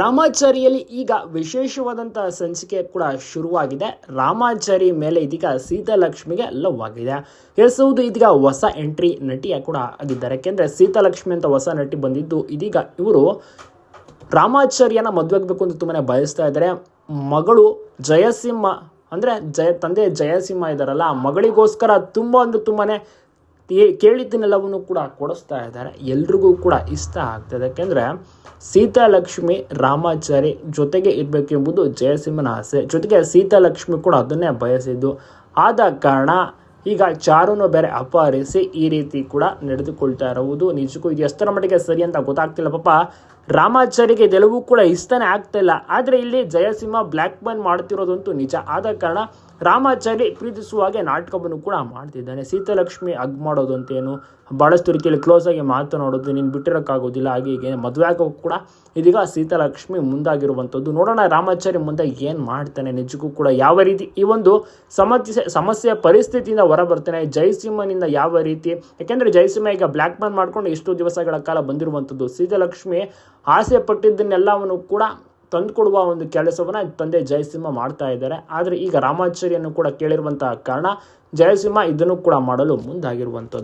ರಾಮಾಚಾರಿಯಲ್ಲಿ ಈಗ ವಿಶೇಷವಾದಂಥ ಸಂಚಿಕೆ ಕೂಡ ಶುರುವಾಗಿದೆ. ರಾಮಾಚಾರಿ ಮೇಲೆ ಇದೀಗ ಸೀತಾಲಕ್ಷ್ಮಿಗೆ ಲವ್ ಆಗಿದೆ ಹೇಳಿಸುವುದು ಇದೀಗ ಹೊಸ ಎಂಟ್ರಿ ನಟಿಯ ಕೂಡ ಆಗಿದ್ದಾರೆ. ಯಾಕೆಂದರೆ ಸೀತಾಲಕ್ಷ್ಮಿ ಅಂತ ಹೊಸ ನಟಿ ಬಂದಿದ್ದು, ಇದೀಗ ಇವರು ರಾಮಾಚಾರ್ಯನ ಮದುವೆ ಆಗಬೇಕು ಅಂತ ತುಂಬಾ ಬಯಸ್ತಾ ಇದ್ದಾರೆ. ಮಗಳು ಜಯಸಿಂಹ, ಅಂದರೆ ಜಯ, ತಂದೆ ಜಯಸಿಂಹ ಇದ್ದಾರಲ್ಲ ಮಗಳಿಗೋಸ್ಕರ ತುಂಬ ಅಂದ್ರೆ ತುಂಬಾ ಕೇಳಿದ್ದನ್ನೆಲ್ಲವನ್ನು ಕೂಡ ಕೊಡಿಸ್ತಾ ಇದ್ದಾರೆ. ಎಲ್ರಿಗೂ ಕೂಡ ಇಷ್ಟ ಆಗ್ತದೆ. ಯಾಕೆಂದರೆ ಸೀತಾಲಕ್ಷ್ಮಿ ರಾಮಾಚಾರಿ ಜೊತೆಗೆ ಇರಬೇಕೆಂಬುದು ಜಯಸಿಂಹನ ಆಸೆ. ಜೊತೆಗೆ ಸೀತಾಲಕ್ಷ್ಮಿ ಕೂಡ ಅದನ್ನೇ ಬಯಸಿದ್ದು. ಆದ ಕಾರಣ ಈಗ ಚಾರುನು ಬೇರೆ ಅಪಹರಿಸಿ ಈ ರೀತಿ ಕೂಡ ನಡೆದುಕೊಳ್ತಾ ಇರುವುದು ನಿಜಕ್ಕೂ ಇದು ಎಷ್ಟರ ಮಟ್ಟಿಗೆ ಸರಿ ಅಂತ ಗೊತ್ತಾಗ್ತಿಲ್ಲ. ಪಾಪ ರಾಮಾಚಾರಿಗೆ ಇದೆಲ್ಲವೂ ಕೂಡ ಇಷ್ಟನೇ ಆಗ್ತಾ ಇಲ್ಲ. ಆದರೆ ಇಲ್ಲಿ ಜಯಸಿಂಹ ಬ್ಲ್ಯಾಕ್ ಮೇಲ್ ಮಾಡ್ತಿರೋದಂತೂ ನಿಜ. ಆದ ಕಾರಣ ರಾಮಾಚಾರಿ ಪ್ರೀತಿಸುವ ಹಾಗೆ ನಾಟಕವನ್ನು ಕೂಡ ಮಾಡ್ತಿದ್ದಾನೆ. ಸೀತಾಲಕ್ಷ್ಮಿ ಅಗ್ ಮಾಡೋದು ಅಂತೇನು ಭಾಳಷ್ಟು ರೀತಿಯಲ್ಲಿ ಕ್ಲೋಸ್ ಆಗಿ ಮಾತನಾಡೋದು ನೀನು ಬಿಟ್ಟಿರೋಕ್ಕಾಗೋದಿಲ್ಲ. ಹಾಗೆ ಹೀಗೆ ಮದುವೆ ಆಗೋ ಕೂಡ ಇದೀಗ ಸೀತಾಲಕ್ಷ್ಮಿ ಮುಂದಾಗಿರುವಂಥದ್ದು. ನೋಡೋಣ ರಾಮಾಚಾರಿ ಮುಂದೆ ಏನು ಮಾಡ್ತಾನೆ ನಿಜಕ್ಕೂ ಕೂಡ. ಯಾವ ರೀತಿ ಈ ಒಂದು ಸಮಸ್ಯೆ, ಸಮಸ್ಯೆಯ ಪರಿಸ್ಥಿತಿಯಿಂದ ಹೊರ ಬರ್ತಾನೆ ಜಯಸಿಂಹನಿಂದ ಯಾವ ರೀತಿ? ಯಾಕೆಂದರೆ ಜಯಸಿಂಹ ಈಗ ಬ್ಲ್ಯಾಕ್ ಮೇಲ್ ಮಾಡ್ಕೊಂಡು ಎಷ್ಟು ದಿವಸಗಳ ಕಾಲ ಬಂದಿರುವಂಥದ್ದು. ಸೀತಾಲಕ್ಷ್ಮಿ ಆಸೆ ಪಟ್ಟಿದ್ದನ್ನೆಲ್ಲವನ್ನು ಕೂಡ ತಂದುಕೊಡುವ ಒಂದು ಕೆಲಸವನ್ನು ತಂದೆ ಜಯಸಿಂಹ ಮಾಡ್ತಾ ಇದ್ದಾರೆ. ಆದರೆ ಈಗ ರಾಮಾಚಾರ್ಯನ್ನು ಕೂಡ ಕೇಳಿರುವಂತಹ ಕಾರಣ ಜಯಸಿಂಹ ಇದನ್ನು ಕೂಡ ಮಾಡಲು ಮುಂದಾಗಿರುವಂಥದ್ದು